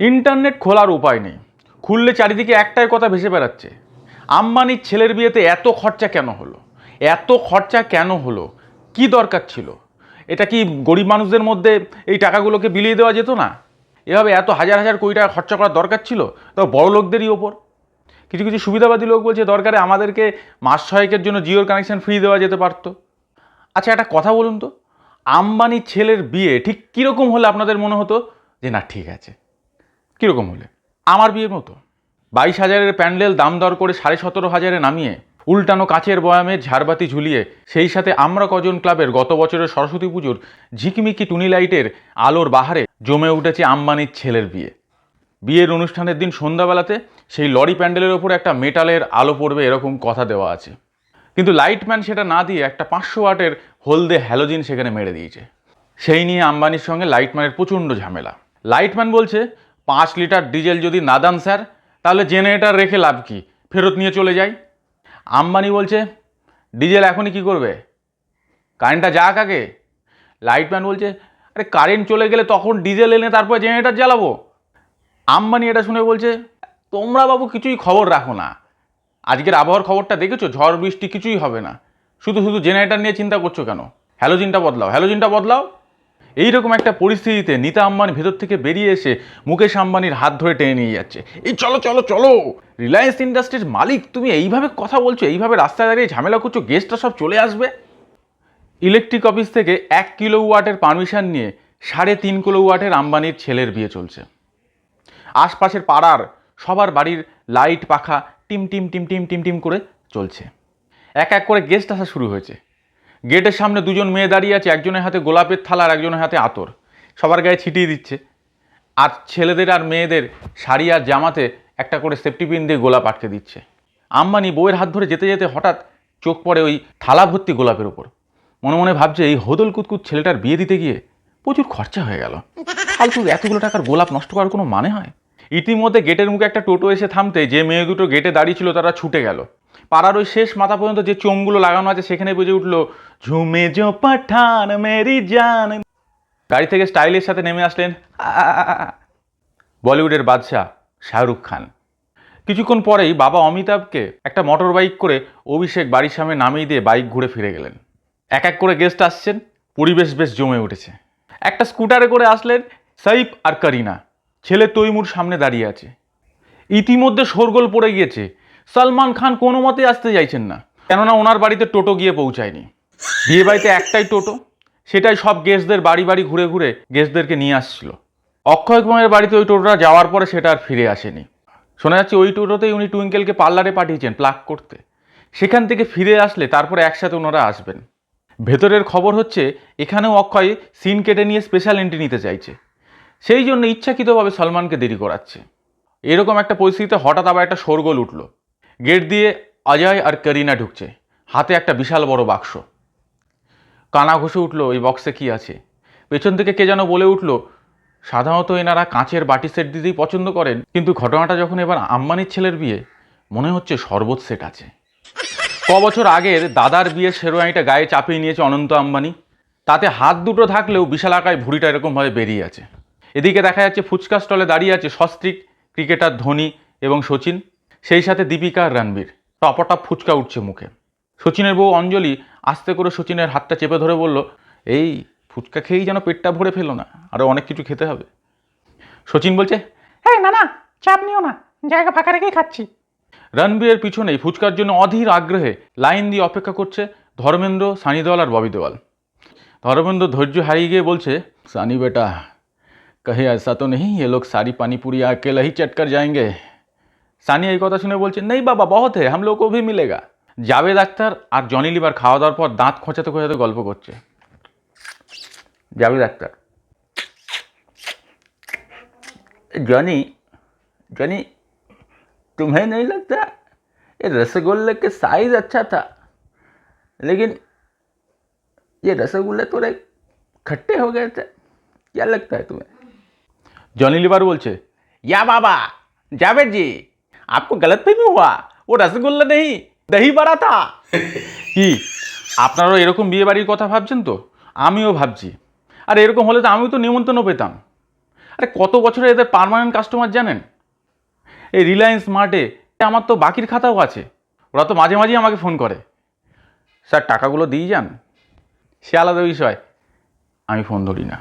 Internet খোলার উপায় নেই। খুললে চারিদিকে একটাই কথা ভেসে বেড়াচ্ছে। আম্বানির ছেলের বিয়েতে এত খরচা কেন হলো? এত খরচা কেন হলো? কি দরকার ছিল? এটা কি গরিব মানুষদের মধ্যে এই টাকাগুলোকে বিলিয়ে দেওয়া যেত না? এভাবে এত হাজার হাজার কোটি টাকা খরচা করার দরকার ছিল? তো বড় লোকদেরই ওপর। কিছু কিছু সুবিধাবাদী লোক বলছে, দরকারে আমাদেরকে মাস ছয়েকের জন্য জিওর কানেকশন ফ্রি দেওয়া যেতে পারতো। আচ্ছা একটা কথা বলুন তো। আম্বানির ছেলের বিয়ে ঠিক কীরকম হলে আপনাদের মনে হতো? যে না, ঠিক আছে। কীরকম হলে? আমার বিয়ের মতো। বাইশ হাজারের প্যান্ডেল দাম দর করে সাড়ে সতেরো হাজারে নামিয়ে উল্টানো কাচের বয়ামে ঝাড়বাতি ঝুলিয়ে সেই সাথে আমরা কজন ক্লাবের গত বছরের সরস্বতী পুজোর ঝিকিমিকি টুনি লাইটের আলোর বাহারে জমে উঠেছে আম্বানির ছেলের বিয়ে। বিয়ের অনুষ্ঠানের দিন সন্ধ্যাবেলাতে সেই লরি প্যান্ডেলের ওপর একটা মেটালের আলো পড়বে এরকম কথা দেওয়া আছে। কিন্তু লাইটম্যান সেটা না দিয়ে একটা পাঁচশো ওয়াটের হলদে হ্যালোজিন সেখানে মেরে দিয়েছে। সেই নিয়ে আম্বানির সঙ্গে লাইটম্যানের প্রচণ্ড ঝামেলা। লাইটম্যান বলছে পাঁচ লিটার ডিজেল যদি না দান স্যার, তাহলে জেনারেটার রেখে লাভ কি? ফেরত নিয়ে চলে যাই। আম্বানি বলছে, ডিজেল এখনই কি করবে? কারেন্টটা যাক আগে। লাইটম্যান বলছে, আরে কারেন্ট চলে গেলে তখন ডিজেল এনে তারপর জেনারেটার জ্বালাবো। আম্বানি এটা শুনে বলছে, তোমরা বাবু কিছুই খবর রাখো না। আজকের আবহাওয়ার খবরটা দেখেছ? ঝড়, বৃষ্টি কিছুই হবে না। শুধু শুধু জেনারেটার নিয়ে চিন্তা করছ কেন? হ্যালোজিনটা বদলাও হ্যালোজিনটা বদলাও। এইরকম একটা পরিস্থিতিতে নিতা আম্বানি ভেতর থেকে বেরিয়ে এসে মুকেশ আম্বানির হাত ধরে টেনে নিয়ে যাচ্ছে। এই চলো চলো চলো! রিলায়েন্স ইন্ডাস্ট্রির মালিক, তুমি এইভাবে কথা বলছো, এইভাবে রাস্তায় দাঁড়িয়ে ঝামেলা করছ গেস্টরা সব চলে আসবে? ইলেকট্রিক অফিস থেকে এক কিলো ওয়াটের পারমিশন নিয়ে সাড়ে তিন কিলো ওয়াটের আম্বানির ছেলের বিয়ে চলছে। আশপাশের পাড়ার সবার বাড়ির লাইট পাখা টিম টিম টিম টিম টিম টিম করে চলছে। এক এক করে গেস্ট আসা শুরু হয়েছে। গেটের সামনে দুজন মেয়ে দাঁড়িয়ে আছে, একজনের হাতে গোলাপের থালা আর একজনের হাতে আতর। সবার গায়ে ছিটিয়ে দিচ্ছে। আর ছেলেদের আর মেয়েদের শাড়ি আর জামাতে একটা করে সেফটি পিন দিয়ে গোলাপ আটকে দিচ্ছে। আম্বানি বউয়ের হাত ধরে যেতে যেতে হঠাৎ চোখ পড়ে ওই থালা ভর্তি গোলাপের ওপর মনে মনে ভাবছে, এই হোদল কুতকুত ছেলেটার বিয়ে দিতে গিয়ে প্রচুর খরচা হয়ে গেল। ফালতু এতগুলো টাকার গোলাপ নষ্ট করার কোনো মানে হয়? ইতিমধ্যে গেটের মুখে একটা টোটো এসে থামতে যে মেয়ে দুটো গেটে দাঁড়িয়ে ছিল তারা ছুটে গেল। পাড়ার ওই শেষ মাথা পর্যন্ত যে চোঙগুলো লাগানো আছে, সেখানে বুঝে উঠল, ঝুমে জো পাঠান মেরি জান। গাড়ি থেকে স্টাইলের সাথে নেমে আসলেন বলিউডের বাদশাহ শাহরুখ খান। কিছুক্ষণ পরেই বাবা অমিতাভকে একটা মোটর বাইক করে অভিষেক বাড়ির সামনে নামিয়ে দিয়ে বাইক ঘুরে ফিরে গেলেন। এক এক করে গেস্ট আসছেন, পরিবেশ বেশ জমে উঠেছে। একটা স্কুটারে করে আসলেন সাইফ আর করিনা, ছেলে তৈমুর সামনে দাঁড়িয়ে আছে। ইতিমধ্যে শোরগোল পড়ে গিয়েছে সলমান খান কোনো মতে আসতে চাইছেন না। কেননা ওনার বাড়িতে টোটো গিয়ে পৌঁছায়নি। বিয়ে বাড়িতে একটাই টোটো, সেটাই সব গেস্টদের বাড়ি বাড়ি ঘুরে ঘুরে গেস্টদেরকে নিয়ে আসছিল। অক্ষয় কুমারের বাড়িতে ওই টোটোটা যাওয়ার পরে সেটা আর ফিরে আসেনি। শোনা যাচ্ছে ওই টোটোতেই উনি টুইঙ্কেলকে পার্লারে পাঠিয়েছেন প্লাক করতে। সেখান থেকে ফিরে আসলে তারপরে একসাথে ওনারা আসবেন। ভেতরের খবর হচ্ছে, এখানেও অক্ষয় সিন কেটে নিয়ে স্পেশাল এন্ট্রি নিতে চাইছে। সেই জন্য ইচ্ছাকৃতভাবে সলমানকে দেরি করাচ্ছে। এরকম একটা পরিস্থিতিতে হঠাৎ আবার একটা শোরগোল উঠল। গেট দিয়ে অজয় আর করিনা ঢুকছে। হাতে একটা বিশাল বড় বাক্স। কানা ঘষে উঠল, এই বক্সে কি আছে? পেছন থেকে কে যেন বলে উঠল, সাধারণত এনারা কাঁচের বাটি সেট দিতেই পছন্দ করেন, কিন্তু ঘটনাটা যখন এবার আম্বানির ছেলের বিয়ে, মনে হচ্ছে শরবত সেট আছে। ক বছর আগের দাদার বিয়ের শেরওয়ানিটা গায়ে চাপিয়ে নিয়েছে অনন্ত আম্বানি। তাতে হাত দুটো থাকলেও বিশাল আকায় ভুঁড়িটা এরকমভাবে বেরিয়ে আছে। এদিকে দেখা যাচ্ছে ফুচকা স্টলে দাঁড়িয়ে আছে সস্ত্রিক ক্রিকেটার ধোনি এবং সচিন সেই সাথে দীপিকা আর রণবীর টপটপ ফুচকা উঠছে মুখে সচিনের বউ অঞ্জলি আস্তে করে সচিনের হাতটা চেপে ধরে বলল এই ফুচকা খেয়েই যেন পেটটা ভরে ফেলো না আরও অনেক কিছু খেতে হবে সচিন বলছে হ্যাঁ না না চাপ নিও না জায়গা ফাঁকা রেখেই খাচ্ছি রণবীরের পিছনেই ফুচকার জন্য অধীর আগ্রহে লাইন দিয়ে অপেক্ষা করছে ধর্মেন্দ্র সানি দেওয়াল আর ববি দেওয়াল ধর্মেন্দ্র ধৈর্য হারিয়ে গিয়ে বলছে সানি বেটা कहीं ऐसा तो नहीं ये लोग सारी पानी पूरी अकेला ही चट कर जाएंगे সানিয়া এই কথা শুনে বলছে, নেই বাবা, বহুত হে, হাম লোক ভি মিলেগা। জাবেদ আক্তার আর জনি লিভার খাওয়া দাওয়ার পর দাঁত খোঁচাতে খোঁচাতে গল্প করছে। জাবেদ আক্তার জনি জনি तुम्हें नहीं लगता ये रसगुल्ले के साइज अच्छा था लेकिन ये रसगुल्ले थोड़े खट्टे हो गए थे क्या लगता है तुम्हें जॉनी लिवर बोलছে या बाबा जावेद जी आपको गलत फहमी हुआ वो रसगुल्ला नहीं दही बड़ा था কি আপনারাও এরকম বিয়ে বাড়ির কথা ভাবছেন তো আমিও ভাবছি আর এরকম হলে তো আমিও তো নিমন্ত্রণও পেতাম আরে কত বছরে এদের পার্মানেন্ট কাস্টমার জানেন এই রিলায়েন্স মার্টে আমার তো বাকির খাতাও আছে ওরা তো মাঝে মাঝেই আমাকে ফোন করে স্যার টাকাগুলো দিয়ে যান সে আলাদা বিষয় আমি ফোন ধরি না